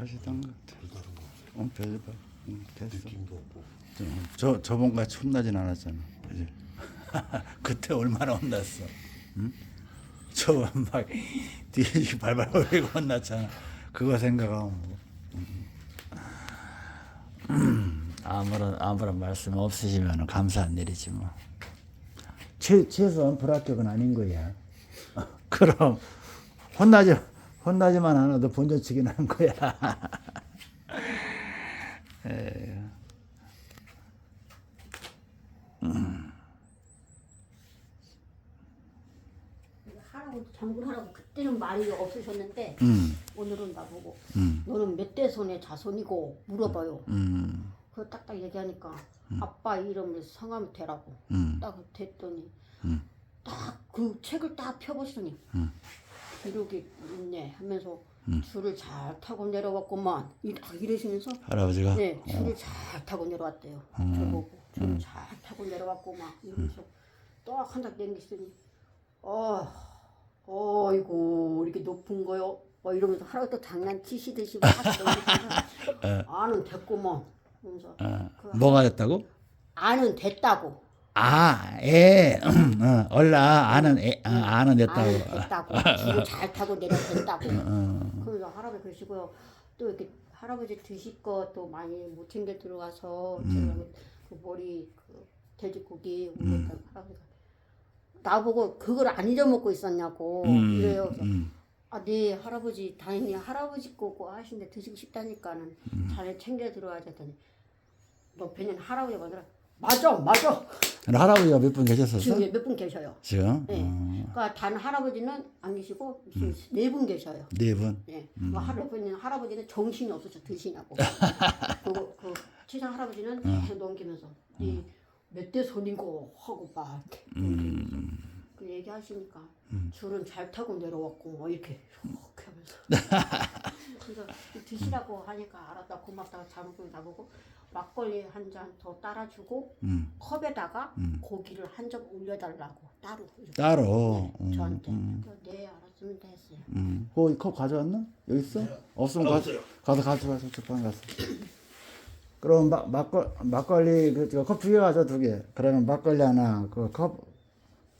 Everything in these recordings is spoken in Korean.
하시던 것 같아. 별다른 거 없어요. 어, 별거. 응, 됐어. 느낌도 없고. 저, 저 저번 같이 혼나진 않았잖아. 그지? 그때 얼마나 혼났어. 응? 저번 막 뒤에 발발 흘리고 혼났잖아. 그거 생각하면 뭐. 음. 아무런 아무런 말씀 없으시면 감사한 일이지 뭐. 최 최소한 불합격은 아닌 거야. 그럼 혼나지 혼나지만 않아도 본전치긴 한 거야. 에휴. 하라고 장군 하라고 그때는 말이 없으셨는데 음, 오늘은 나보고 음, 너는 몇 대 손의 자손이고 물어봐요. 음, 그거 딱딱 얘기하니까 아빠 이름을 성함 대라고 음, 딱 됐더니 음. 딱 그 책을 딱 펴보시더니 음. 기록이 있네 하면서 줄을 잘 타고 내려왔구만. 이- 딱 이러시면서? 할아버지가? 네 줄을 잘 타고 내려왔대요. 저보고 줄을 잘 타고 내려왔구만 이러면서 딱 한닥 땡기시더니 어 어이고 이렇게 높은 거요. 뭐 이러면서 하루 또 장난치시듯이 막 하시더니 아는 됐구먼. 그러면서 어, 그 뭐가 됐다고? 아는 됐다고 아, 애, 어, 얼라 아는 애, 어, 아는 됐다고. 아는 됐다고. 줄을 잘 타고 내려됐다고. 어, 그래서 할아버지 그러시고요. 또 이렇게 할아버지 드실 것도 많이 못 챙겨 들어가서 제가 그 머리 그 돼지고기 올렸던 할아버지가 나보고 그걸 안 잊어먹고 있었냐고 음, 이래요. 그래서 음, 아, 네 할아버지 다행히 할아버지 거고 하신데 드시고 싶다니까는 잘 챙겨 들어와야 했더니 너 배는 할아버지가 아니라 맞아 맞아 할아버지가 몇 분 계셨었어? 지금 몇 분 계셔요. 지금? 네. 어, 그러니까 단 할아버지는 안 계시고 네분 계셔요. 네 분. 예. 그 할아버지는 할아버지는 정신이 없어서 드시냐고. 그리고 그 치상 할아버지는 계속 넘기면서 이 몇 대 손이고 하고 막 이렇게 넘기면서 그 얘기하시니까 줄은 잘 타고 내려왔고 뭐 이렇게 이렇게 하면서 그래서 드시라고 하니까 알았다 고맙다고 잘먹고 나보고 막걸리 한 잔 더 따라주고 음, 컵에다가 고기를 한 점 올려달라고 따로 이렇게. 따로. 네, 저한테 그래서 네 알았습니다 했어요. 음. 거기 컵 가져왔나? 여기 있어? 없으면 가, 가서 가져와 저쪽 방 가서. 그럼 막 막걸 막걸리 그컵 두 개 가져 두 개. 그러면 막걸리 하나 그 컵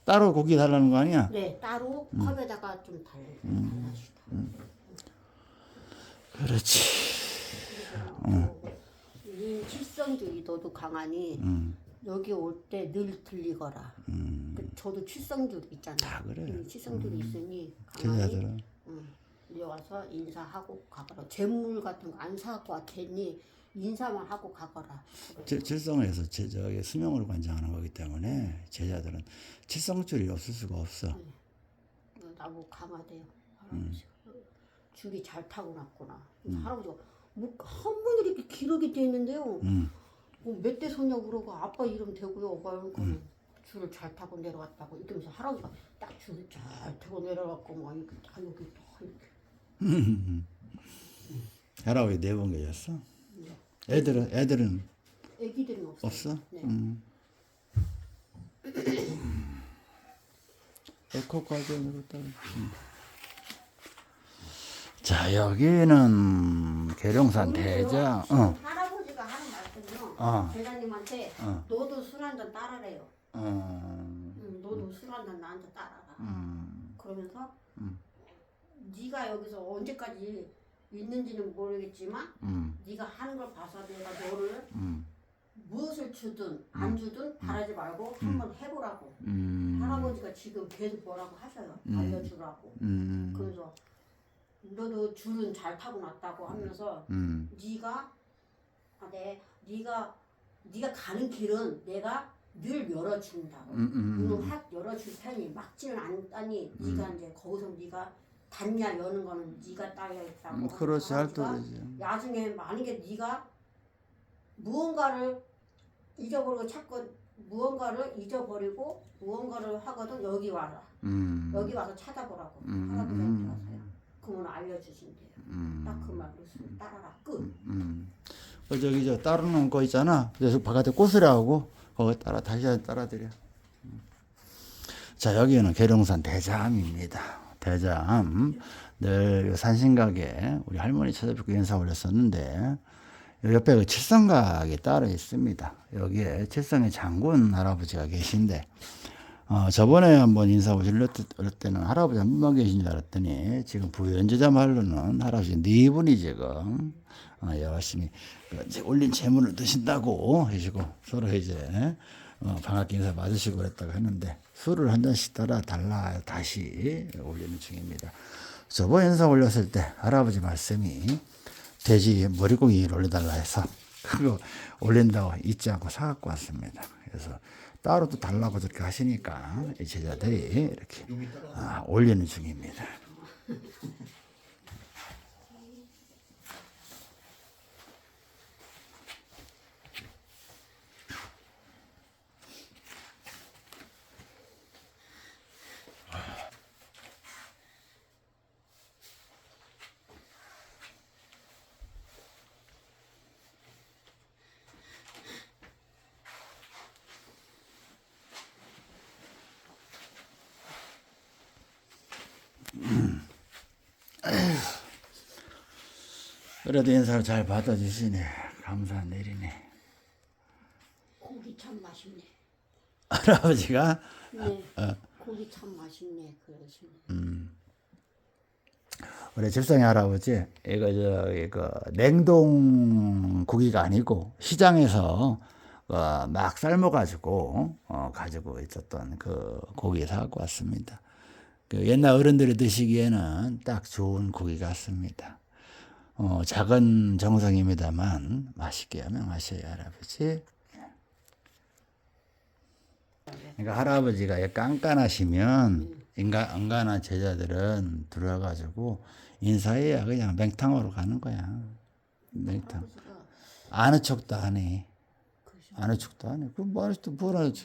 따로 고기 달라는 거 아니야? 네 따로 컵에다가 좀 달, 달라주시다. 그렇지. 이 칠성주의 너도 강하니 음, 여기 올 때 늘 들리거라. 그 저도 칠성줄 있잖아요. 다 그래. 이 칠성줄이 있으니 강하니 제자들은 응, 이리 와서 인사하고 가거라. 재물 같은 거 안 사갖고 왔겠니 인사만 하고 가거라. 질- 질성에서 제, 저기 수명으로 관장하는 거기 때문에 제자들은 칠성줄이 없을 수가 없어. 나보고 강하대요. 할아버지. 줄이 잘 타고났구나. 그래서 할아버지가 뭐한 번에 이렇게 기록이 돼 있는데요. 음. 뭐 몇대 손냐 그러고 아빠 이름 되고요. 그러니까 줄을 잘 타고 내려왔다고 이러면서 할아버지가 딱 줄을 잘 타고 내려왔고 막 이렇게 다 여기 다 이렇게. 할아버지 네번 계셨어? 네. 애들은 애들은 애기들은 없어요. 없어? 네. 음. 에코 과정으로 따로. 음. 자 여기는 계룡산 대장. 어. 할아버지가 하는 말씀은요. 어. 대장님한테 어. 너도 술 한 잔 따라래요. 어. 응, 너도 술 한 잔 나한테 따라라. 음. 그러면서 네가 여기서 언제까지 있는지는 모르겠지만 음. 네가 하는 걸 봐서 내가 너를 음. 무엇을 주든 안 주든 바라지 말고 한번 해보라고 음. 할아버지가 지금 계속 뭐라고 하셔요 알려주라고 음. 그래서 너도 줄은 잘 타고 났다고 하면서 음. 네가 아, 네 네가 네가 가는 길은 내가 늘 열어준다고 음, 음, 문을 확 열어줄 테니 막지는 않다니 네가 이제 거기서 네가 닫냐 여는 거는 네가 따야 있다고 음, 그렇지, 할 할아버지가 도리지. 나중에 만약에 네가 무언가를 잊어버리고 자꾸 무언가를 잊어버리고 무언가를 하거든 여기 와라 음. 여기 와서 찾아보라고 음, 할아버지한테 음. 와서요 그러면 알려주신대요 음. 딱그 말로 쓰- 따라라 끝 음. 그 저기 저 따르는 거 있잖아. 그래서 바깥에 꽃이라고 거기 따라 다시 따라드려. 음. 자 여기는 계룡산 대장암입니다. 대장 늘 산신각에 우리 할머니 찾아뵙고 인사 올렸었는데 요 옆에 그 칠성각이 따로 있습니다. 여기에 칠성의 장군 할아버지가 계신데 어, 저번에 한번 인사 오실 때는 할아버지 한 분만 계신 줄 알았더니 지금 부연제자 말로는 할아버지 네 분이 지금 어, 열심히 그 올린 재물을 드신다고 하시고 서로 이제 어, 반갑게 인사 받으시고 그랬다고 했는데 술을 한 잔씩 따라 달라 다시 올리는 중입니다. 저번 인사 올렸을 때 할아버지 말씀이 돼지 머리고기를 올려달라 해서 그거 올린다고 잊지 않고 사갖고 왔습니다. 그래서 따로 또 달라고 저렇게 하시니까 이 제자들이 이렇게 아, 올리는 중입니다. 그래도 인사를 잘 받아주시네. 감사한 일이네. 고기 참 맛있네. 할아버지가 네. 어. 고기 참 맛있네. 그러시네. 우리 집상의 할아버지 이거 저 이거 냉동 고기가 아니고 시장에서 어, 막 삶아가지고 어, 가지고 있었던 그 고기 사갖고 왔습니다. 그 옛날 어른들이 드시기에는 딱 좋은 고기 같습니다. 어, 작은 정성입니다만 맛있게 하면 마셔요 할아버지. 그러니까 할아버지가 깐깐하시면 인간 안간한 제자들은 들어와가지고 인사해야 그냥 맹탕으로 가는 거야. 맹탕. 아는 척도 안 해. 아는 척도 안 해. 그럼 뭐 하지 뭘 하지?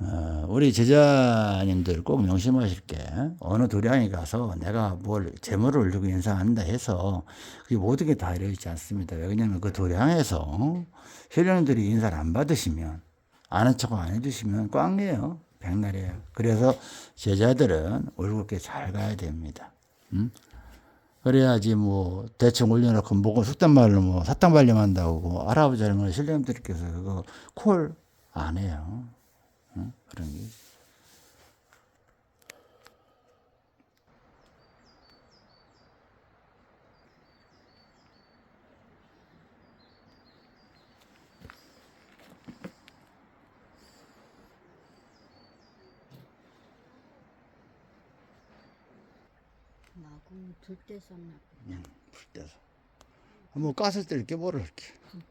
어. 어, 우리 제자님들 꼭 명심하실 게 어느 도량에 가서 내가 뭘 재물을 올리고 인사한다 해서 그게 모든 게 다 이루어지지 않습니다. 왜냐하면 그 도량에서 신령들이 인사를 안 받으시면 아는 척 안 해주시면 꽝이에요. 백날이에요. 그래서 제자들은 올곧게 잘 가야 됩니다. 음? 그래야지 뭐 대충 올려놓고 목을 숙단 말로 뭐 사탕 발림한다고 뭐 할아버지 할머니 신령들께서 그거 콜 안 해요. 응? 그런 게. 마구 들때 썼나. 불 때서. 뭐 깠을 때 이렇게 뭐를 이렇게. 불